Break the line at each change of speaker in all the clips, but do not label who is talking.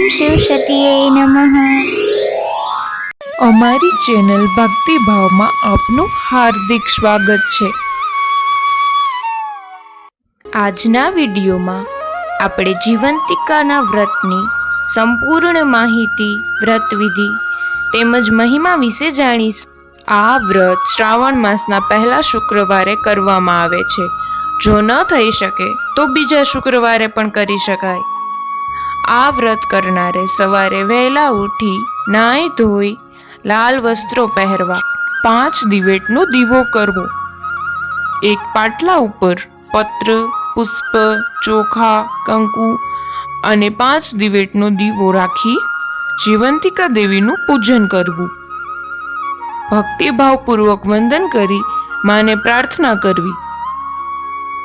ઓમ શિવ સતીએ નમઃ.
અમારી ચેનલ ભક્તિભાવમાં આપનું હાર્દિક સ્વાગત છે. આજના વિડીયોમાં આપણે જીવંતિકાના વ્રતની સંપૂર્ણ માહિતી, વ્રતવિધિ તેમજ મહિમા વિશે જાણીશું. આ વ્રત શ્રાવણ માસના પહેલા શુક્રવારે કરવામાં આવે છે. જો ન થઈ શકે તો બીજા શુક્રવારે પણ કરી શકાય. આ વ્રત કરનારે સવારે વહેલા ઉઠી નાહી ધોઈ લાલ વસ્ત્રો પહેરવા, પાંચ દિવેટનો દીવો કરવો. એક પાટલા ઉપર પત્ર, પુષ્પ, ચોખા, કંકુ અને પાંચ દિવેટનો દીવો રાખી જીવંતિકા દેવીનું પૂજન કરવું. ભક્તિભાવપૂર્વક વંદન કરી માને પ્રાર્થના કરવી.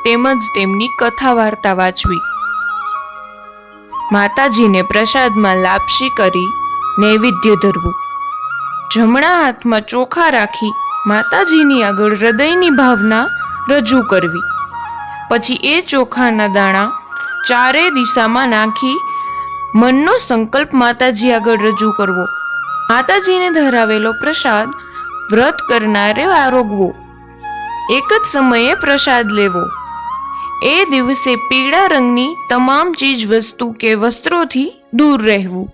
તેમજ તેમની કથા વાર્તા વાંચવી. માતાજીને પ્રસાદમાં લાપસી કરી નૈવેદ્ય ધરવું. જમણા હાથમાં ચોખા રાખી માતાજીની આગળ હૃદયની ભાવના રજૂ કરવી. પછી એ ચોખાના દાણા ચારે દિશામાં નાખી મનનો સંકલ્પ માતાજી આગળ રજૂ કરવો. માતાજીને ધરાવેલો પ્રસાદ વ્રત કરનારે આરોગવો એક જ સમયે પ્રસાદ લેવો. એ દિવસે પીળા રંગની તમામ ચીજ વસ્તુ કે વસ્ત્રોથી દૂર રહેવું.